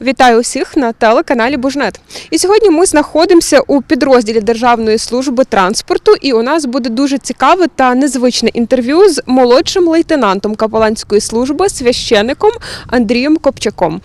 Вітаю усіх на телеканалі Бужнет. І сьогодні ми знаходимося у підрозділі Державної служби транспорту, і у нас буде дуже цікаве та незвичне інтерв'ю з молодшим лейтенантом капеланської служби, священником Андрієм Копчаком.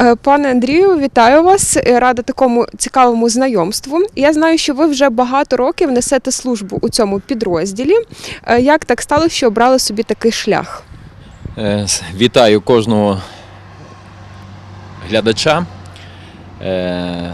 Е, Пане Андрію, вітаю вас. Е, Рада такому цікавому знайомству. Я знаю, що ви вже багато років несете службу у цьому підрозділі. Е, Як так стало, що обрали собі такий шлях? Вітаю кожного глядача. Е,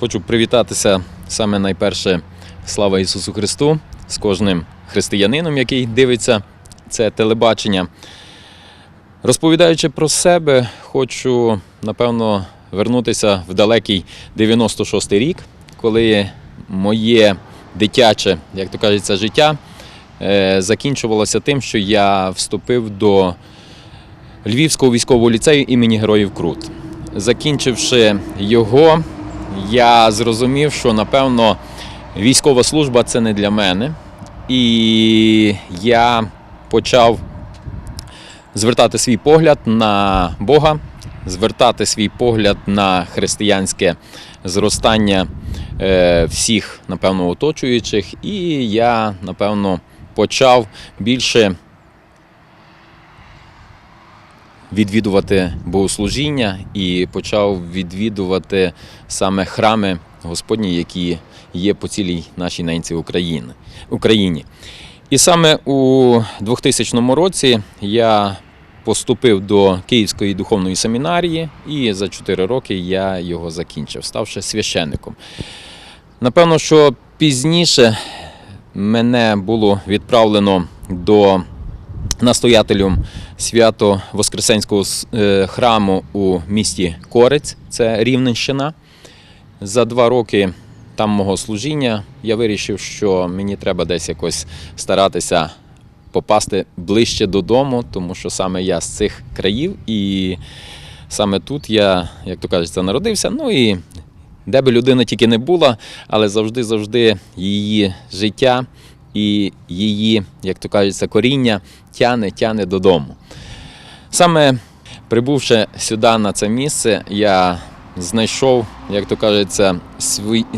Хочу привітатися саме найперше слава Ісусу Христу з кожним християнином, який дивиться це телебачення. Розповідаючи про себе, хочу напевно вернутися в далекий 96-й рік, коли моє дитяче, як то кажеться, життя е, закінчувалося тим, що я вступив до Львівського військового ліцею імені Героїв Крут. Закінчивши його, я зрозумів, що напевно військова служба це не для мене. І я почав звертати свій погляд на Бога, звертати свій погляд на християнське зростання е, всіх, напевно, оточуючих. І я, напевно, почав більше відвідувати богослужіння і почав відвідувати саме храми Господні, які є по цілій нашій ненці України. Україні. І саме у 2000 році я поступив до Київської духовної семінарії, і за 4 роки я його закінчив, ставши священником. Напевно, що пізніше мене було відправлено до настоятелем свято Воскресенського е, храму у місті Корець, це Рівненщина. За два роки там мого служіння я вирішив, що мені треба десь якось старатися попасти ближче додому, тому що саме я з цих країв, і саме тут я, як то кажеться, народився. Ну і де би людина тільки не була, але завжди-завжди її життя і її, як то кажеться, коріння тяне, тяне додому. Саме прибувши сюди на це місце, я знайшов, як то кажеться,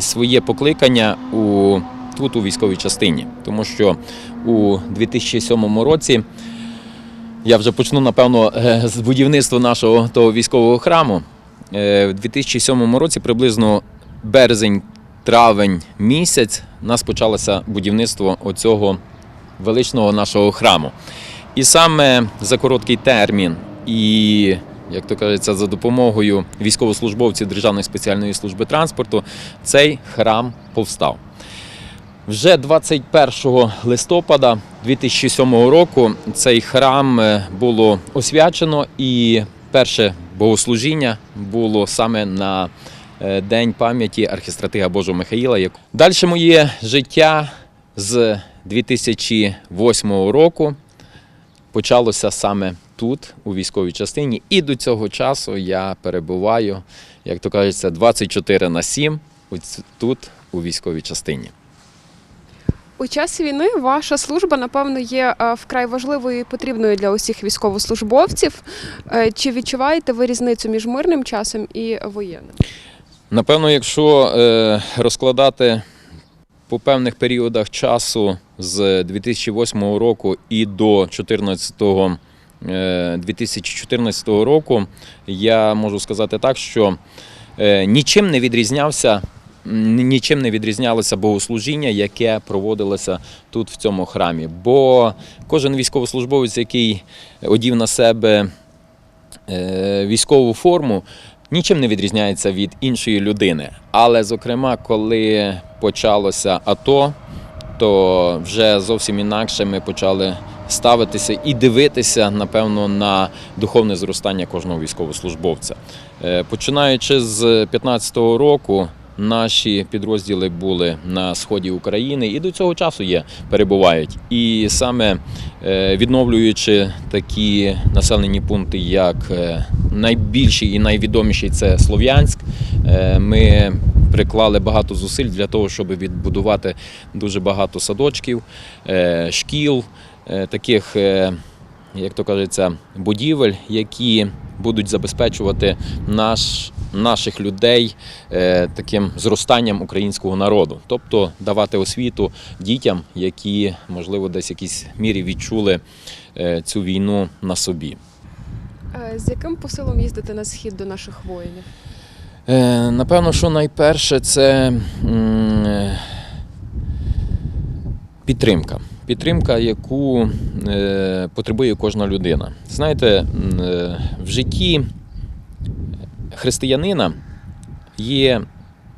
своє покликання у, тут у військовій частині. Тому що у 2007 році я вже почну, напевно, е, з будівництва нашого того військового храму. Е, В 2007 році, приблизно березень, травень місяць, у нас почалося будівництво оцього величного нашого храму. І саме за короткий термін і, як то кажеться, за допомогою військовослужбовців Державної спеціальної служби транспорту цей храм повстав. Вже 21 листопада 2007 року цей храм е, було освячено і перше богослужіння було саме на е, День пам'яті архістратига Божого Михаїла. Далі моє життя з 2008 року почалося саме тут, у військовій частині, і до цього часу я перебуваю, як то кажеться, 24 на 7 тут, у військовій частині. У час війни ваша служба, напевно, є е, вкрай важливою і потрібною для усіх військовослужбовців. Е, Чи відчуваєте ви різницю між мирним часом і воєнним? Напевно, якщо е, розкладати по певних періодах часу з 2008 року і до 2014, е, 2014 року, я можу сказати так, що е, нічим не відрізнявся. Нічим не відрізнялося богослужіння, яке проводилося тут в цьому храмі. Бо кожен військовослужбовець, який одів на себе е, військову форму, нічим не відрізняється від іншої людини. Але, зокрема, коли почалося АТО, то вже зовсім інакше ми почали ставитися і дивитися, напевно, на духовне зростання кожного військовослужбовця. Е, Починаючи з 2015 року. Наші підрозділи були на сході України і до цього часу є, перебувають. І саме е, відновлюючи такі населені пункти, як е, найбільший і найвідоміший це Слов'янськ, ми приклали багато зусиль для того, щоб відбудувати дуже багато садочків, е, шкіл, е, таких, е, як то кажеться, будівель, які будуть забезпечувати наш, наших людей таким зростанням українського народу, тобто давати освіту дітям, які, можливо, десь в якійсь мірі відчули цю війну на собі. З яким посилом їздити на схід до наших воїнів? Е, Напевно, що найперше це е, підтримка. Підтримка, яку е, потребує кожна людина. Знаєте, в житті християнина є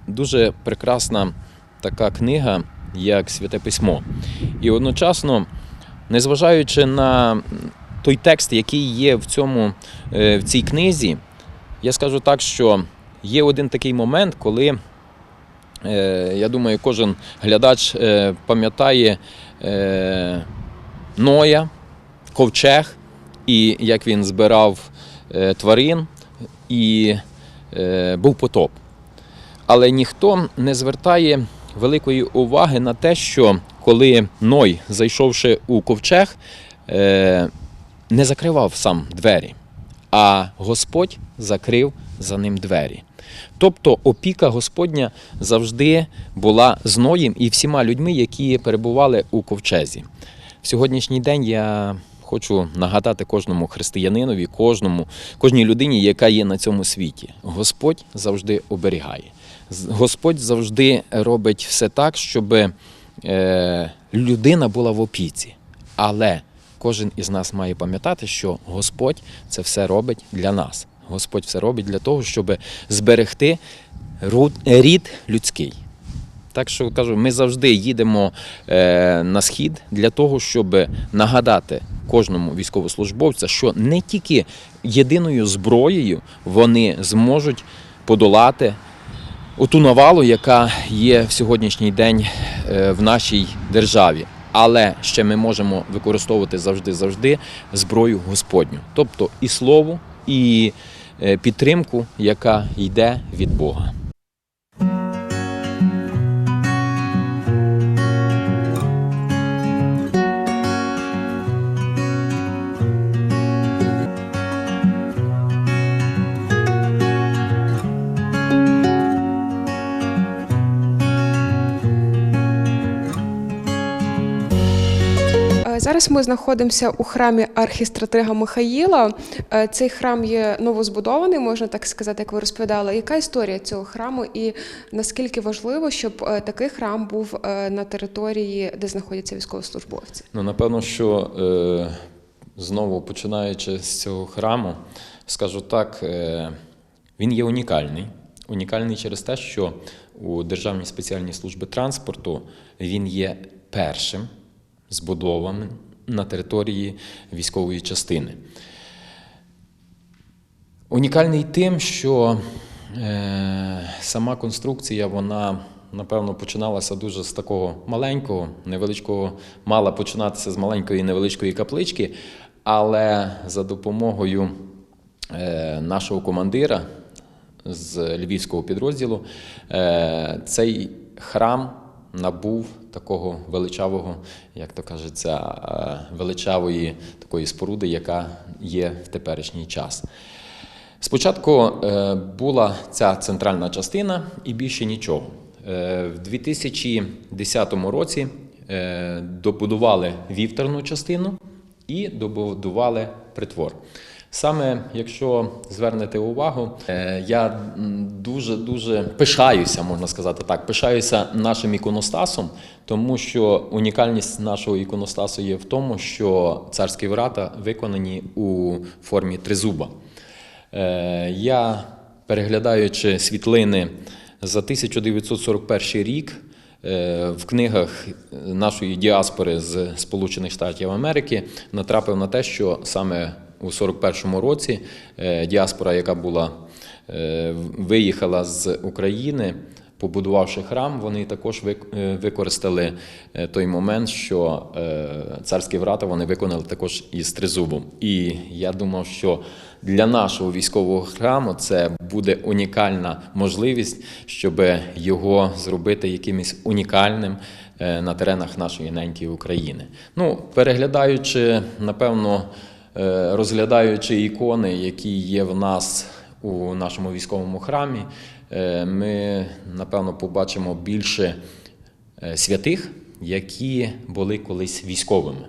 дуже прекрасна така книга, як Святе Письмо. І одночасно, незважаючи на той текст, який є в, цьому, в цій книзі, я скажу так, що є один такий момент, коли е, я думаю, кожен глядач е, пам'ятає е, Ноя, ковчег, і як він збирав тварин, і був потоп. Але ніхто не звертає великої уваги на те, що коли Ной, зайшовши у ковчег, не закривав сам двері, а Господь закрив за ним двері. Тобто опіка Господня завжди була з Ноєм і всіма людьми, які перебували у ковчезі. В сьогоднішній день я хочу нагадати кожному християнинові, кожному, кожній людині, яка є на цьому світі. Господь завжди оберігає. Господь завжди робить все так, щоб е, людина була в опіці. Але кожен із нас має пам'ятати, що Господь це все робить для нас. Господь все робить для того, щоб зберегти рід людський. Так що кажу, ми завжди їдемо е, на схід для того, щоб нагадати кожному військовослужбовцю, що не тільки єдиною зброєю вони зможуть подолати оту навалу, яка є в сьогоднішній день е, в нашій державі. Але ще ми можемо використовувати завжди завжди зброю Господню, тобто і слово, і підтримку, яка йде від Бога. Зараз ми знаходимося у храмі архістратига Михаїла. Е, Цей храм є новозбудований, можна так сказати, як ви розповідали. Яка історія цього храму і наскільки важливо, щоб е, такий храм був е, на території, де знаходяться військовослужбовці? Ну, напевно, що знову починаючи з цього храму, скажу так, він є унікальний. Унікальний через те, що у Державній спеціальній службі транспорту він є першим збудованим на території військової частини. Унікальний тим, що е, сама конструкція, вона, напевно, починалася дуже з такого маленького, невеличкого, мала починатися з маленької невеличкої каплички, але за допомогою е, нашого командира з львівського підрозділу е, цей храм набув такого величавого, як то кажеться, е, величавої такої споруди, яка є в теперішній час. Спочатку е, була ця центральна частина і більше нічого. Е, В 2010 році добудували вівторну частину і добудували притвор. Саме якщо звернете увагу, е, я дуже дуже пишаюся, можна сказати так, пишаюся нашим іконостасом, тому що унікальність нашого іконостасу є в тому, що царські врата виконані у формі тризуба. Е, Я, переглядаючи світлини за 1941 рік е, в книгах нашої діаспори з Сполучених Штатів Америки, натрапив на те, що саме у 41-му році е, діаспора, яка була е, виїхала з України, побудувавши храм, вони також е, використали той момент, що царські врата вони виконали також із тризубом. І я думав, що для нашого військового храму це буде унікальна можливість, щоб його зробити якимось унікальним на теренах нашої ненької України. Ну, переглядаючи, напевно, розглядаючи ікони, які є в нас у нашому військовому храмі, е, ми напевно побачимо більше е, святих, які були колись військовими.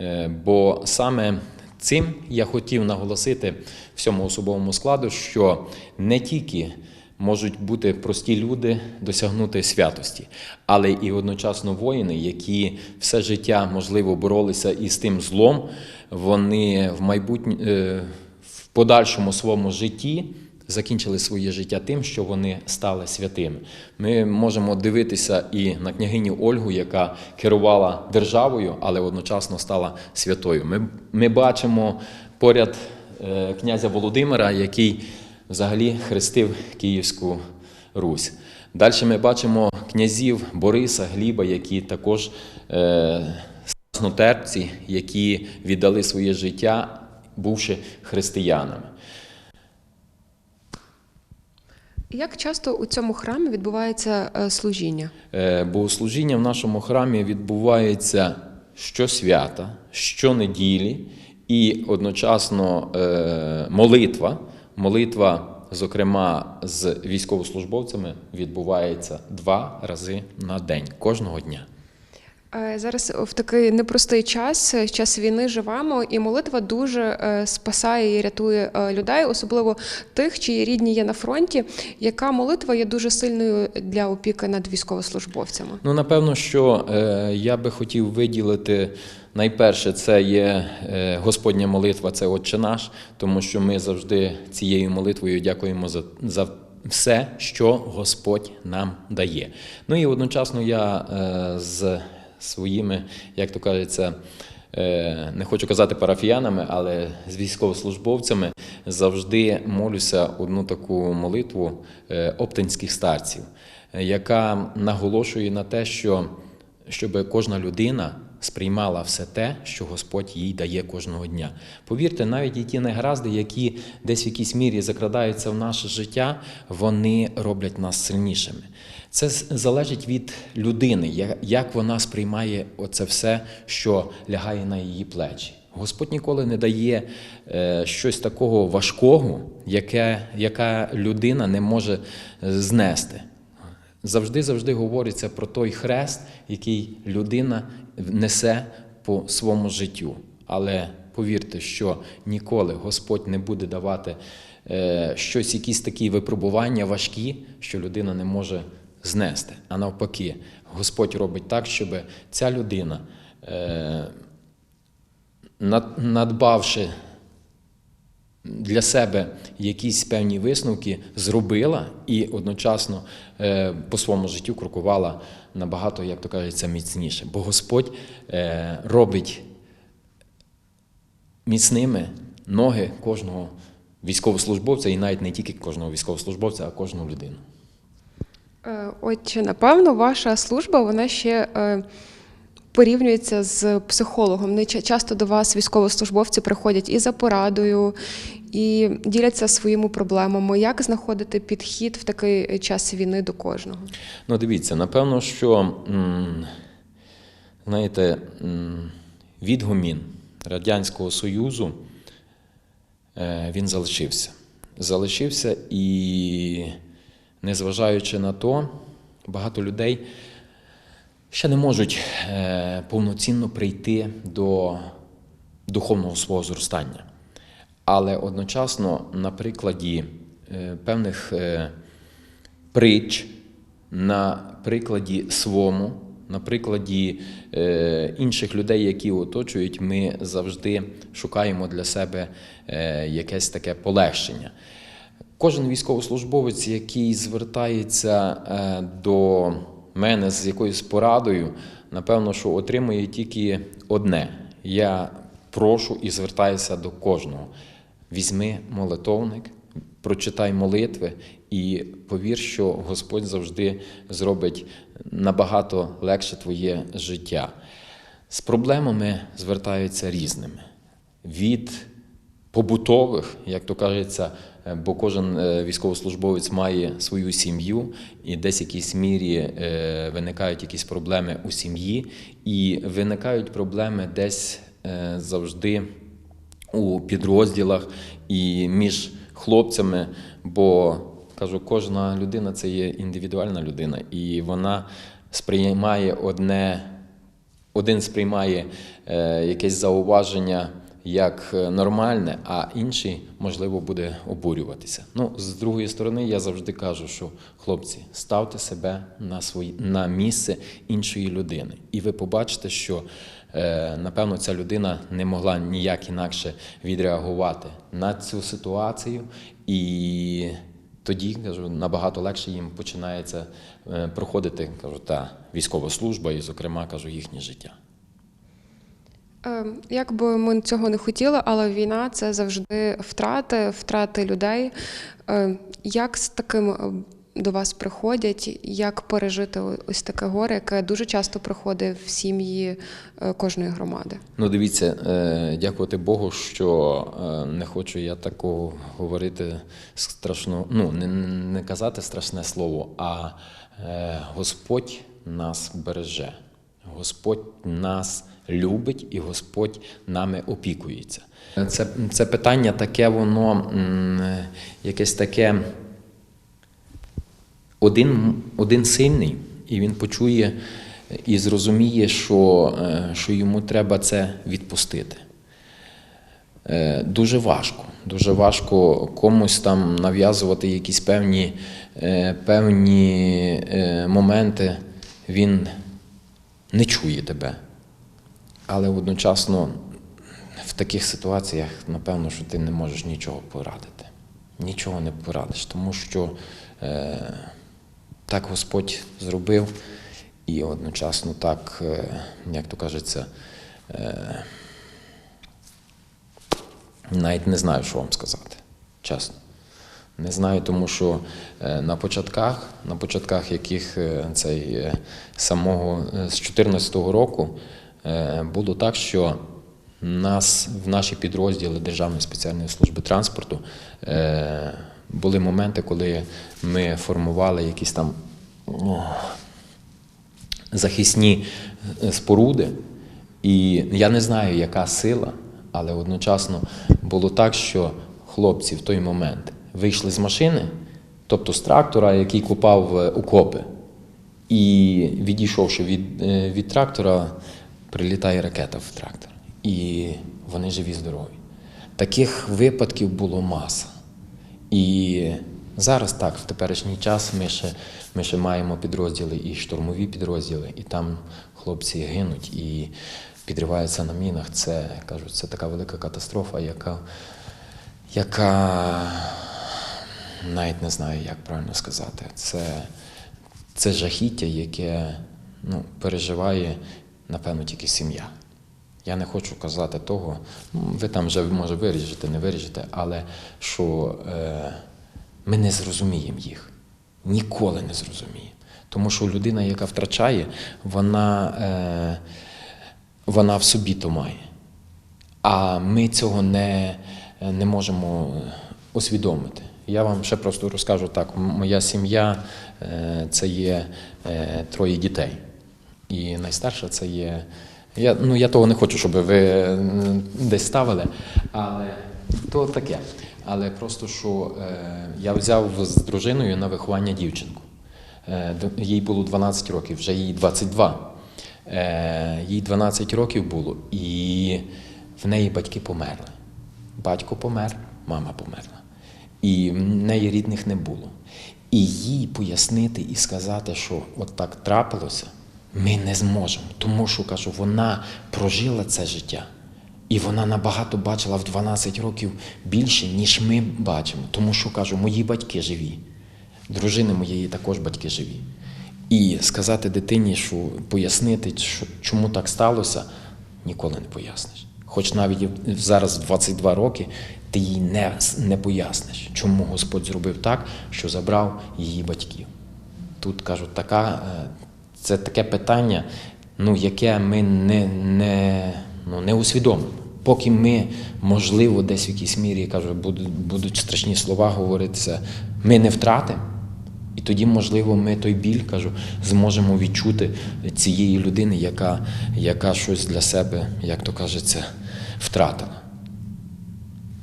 Е, Бо саме цим я хотів наголосити всьому особовому складу, що не тільки можуть бути прості люди досягнути святості, але і одночасно воїни, які все життя можливо боролися із тим злом, вони в майбутнє е, в подальшому своєму житті закінчили своє життя тим, що вони стали святими. Ми можемо дивитися і на княгиню Ольгу, яка керувала державою, але одночасно стала святою. Ми, ми бачимо поряд е, князя Володимира, який взагалі хрестив Київську Русь. Далі ми бачимо князів Бориса, Гліба, які також е, страснотерпці, які віддали своє життя, бувши християнами. Як часто у цьому храмі відбувається е, служіння? Е, Богослужіння в нашому храмі відбувається щосвята, щонеділі і одночасно е, молитва. Молитва, зокрема, з військовослужбовцями, відбувається два рази на день, кожного дня. Е, Зараз в такий непростий час, е, час війни живемо, і молитва дуже е, спасає і рятує людей, особливо тих, чиї рідні є на фронті. Яка молитва є дуже сильною для опіки над військовослужбовцями? Ну, напевно, що я би хотів виділити найперше, це є е, Господня молитва, це Отче наш, тому що ми завжди цією молитвою дякуємо за, за все, що Господь нам дає. Ну і одночасно я е, з своїми, як то кажеться, е, не хочу казати парафіянами, але з військовослужбовцями завжди молюся одну таку молитву оптинських старців, яка наголошує на те, що щоб кожна людина сприймала все те, що Господь їй дає кожного дня. Повірте, навіть і ті негаразди, які десь в якійсь мірі закрадаються в наше життя, вони роблять нас сильнішими. Це залежить від людини, як вона сприймає оце все, що лягає на її плечі. Господь ніколи не дає е, щось такого важкого, яке, яка людина не може е, знести. Завжди завжди говориться про той хрест, який людина несе по своєму життю. Але повірте, що ніколи Господь не буде давати е, щось, якісь такі випробування важкі, що людина не може знести. А навпаки, Господь робить так, щоб ця людина, е, надбавши для себе якісь певні висновки зробила і одночасно е, по своєму життю крокувала набагато, як то кажеться, міцніше. Бо Господь е, робить міцними ноги кожного військовослужбовця, і навіть не тільки кожного військовослужбовця, а кожну людину. Е, Отже, напевно, ваша служба вона ще порівнюється з психологом. Не часто до вас військовослужбовці приходять і за порадою, і діляться своїми проблемами. Як знаходити підхід в такий час війни до кожного? Ну, дивіться, напевно, що, знаєте, відгумін Радянського Союзу е, він залишився. Залишився і, незважаючи на то, багато людей ще не можуть е, повноцінно прийти до духовного свого зростання. Але одночасно на прикладі е, певних е, притч, на прикладі свому, на прикладі інших людей, які оточують, ми завжди шукаємо для себе якесь таке полегшення. Кожен військовослужбовець, який звертається до мене з якоюсь порадою, напевно, що отримує тільки одне. Я прошу і звертаюся до кожного. Візьми молитовник, прочитай молитви і повір, що Господь завжди зробить набагато легше твоє життя. З проблемами звертаються різними. Від побутових, як то кажеться, бо кожен е, військовослужбовець має свою сім'ю, і десь в якійсь мірі е, виникають якісь проблеми у сім'ї, і виникають проблеми десь е, завжди у підрозділах і між хлопцями, бо кажу, кожна людина це є індивідуальна людина, і вона сприймає одне, один сприймає е, якесь зауваження як е, нормальне, а інший, можливо, буде обурюватися. Ну, з другої сторони, я завжди кажу, що хлопці, ставте себе на, свої, на місце іншої людини, і ви побачите, що е, напевно ця людина не могла ніяк інакше відреагувати на цю ситуацію, і тоді кажу, набагато легше їм починається е, проходити кажу, та військова служба, і, зокрема, кажу, їхнє життя. Е, Як би ми цього не хотіли, але війна це завжди втрати, втрати людей. Е, Як з таким е, до вас приходять? Як пережити ось таке горе, яке дуже часто приходить в сім'ї е, кожної громади? Ну, дивіться, е, дякувати Богу, що не хочу я такого говорити страшно, ну не, не казати страшне слово, а Господь нас береже. Господь нас любить і Господь нами опікується. Це, це питання таке, воно якесь таке один, один сильний, і він почує і зрозуміє, що, е, що йому треба це відпустити. Е, Дуже важко. Дуже важко комусь там нав'язувати якісь певні, е, певні моменти. Він не чує тебе. Але одночасно в таких ситуаціях, напевно, що ти не можеш нічого порадити. Нічого не порадиш, тому що е, так Господь зробив, і одночасно так, е, як то кажеться, е, навіть не знаю, що вам сказати, чесно. Не знаю, тому що е, на початках, на початках яких е, цей е, самого з 2014 року було так, що нас в наші підрозділи Державної спеціальної служби транспорту е, були моменти, коли ми формували якісь там захисні е, споруди. І я не знаю, яка сила, але одночасно було так, що хлопці в той момент вийшли з машини, тобто з трактора, який копав е, окопи, і відійшовши від, е, від трактора, прилітає ракета в трактор. І вони живі здорові. Таких випадків було маса. І зараз так, в теперішній час ми ще, ми ще маємо підрозділи і штурмові підрозділи, і там хлопці гинуть і підриваються на мінах. Це кажуть, це така велика катастрофа, яка, яка навіть не знаю, як правильно сказати. Це, це жахіття, яке ну, переживає, напевно, тільки сім'я. Я не хочу казати того, ну, ви там вже може виріжете, не виріжете, але що е, ми не зрозуміємо їх. Ніколи не зрозуміємо. Тому що людина, яка втрачає, вона, е, вона в собі то має. А ми цього не, не можемо усвідомити. Я вам ще просто розкажу так: моя сім'я е, це є е, троє дітей. І найстарша це є. Я, ну, я того не хочу, щоб ви е, десь ставили, але то таке. Але просто що е, я взяв з дружиною на виховання дівчинку. Е, їй було 12 років, вже їй 22. Е, їй 12 років було, і в неї батьки померли. Батько помер, мама померла. І в неї рідних не було. І їй пояснити і сказати, що от так трапилося, ми не зможемо. Тому що кажу, вона прожила це життя. І вона набагато бачила в 12 років більше, ніж ми бачимо. Тому що кажу, мої батьки живі, дружини моєї також батьки живі. І сказати дитині, що пояснити, що, чому так сталося, ніколи не поясниш. Хоч навіть зараз в 22 роки ти їй не, не поясниш, чому Господь зробив так, що забрав її батьків. Тут кажуть, така, е, це таке питання, ну, яке ми не, не, ну, не усвідомимо. Поки ми, можливо, десь в якійсь мірі кажу, будуть, будуть страшні слова говоритися, ми не втратимо. І тоді, можливо, ми той біль кажу, зможемо відчути цієї людини, яка, яка щось для себе, як то кажеться, втратила.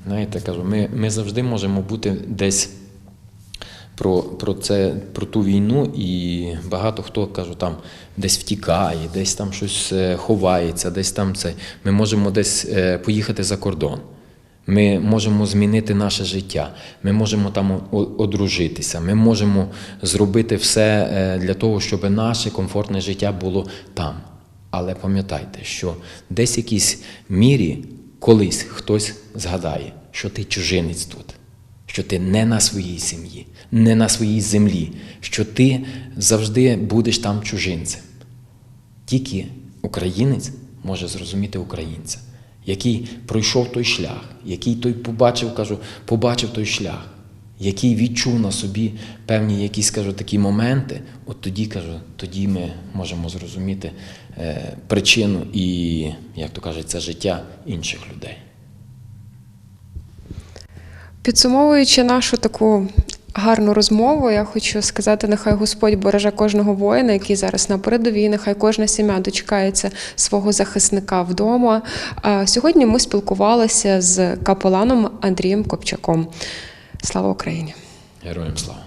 Знаєте, кажу, ми, ми завжди можемо бути десь про, про, це, про ту війну, і багато хто кажу, там десь втікає, десь там щось е, ховається, десь там це. Ми можемо десь е, поїхати за кордон. Ми можемо змінити наше життя, ми можемо там одружитися, ми можемо зробити все е, для того, щоб наше комфортне життя було там. Але пам'ятайте, що десь в якійсь мірі колись хтось згадає, що ти чужинець тут, що ти не на своїй сім'ї, не на своїй землі, що ти завжди будеш там чужинцем. Тільки українець може зрозуміти українця, який пройшов той шлях, який той побачив, кажу, побачив той шлях, який відчув на собі певні якісь кажу, такі моменти, от тоді кажу, тоді ми можемо зрозуміти е, причину і, як то кажуть, це життя інших людей. Підсумовуючи нашу таку гарну розмову, я хочу сказати, нехай Господь береже кожного воїна, який зараз на передовій, нехай кожна сім'я дочекається свого захисника вдома. А Сьогодні ми спілкувалися з капеланом Андрієм Копчаком. Слава Україні! Героям слава!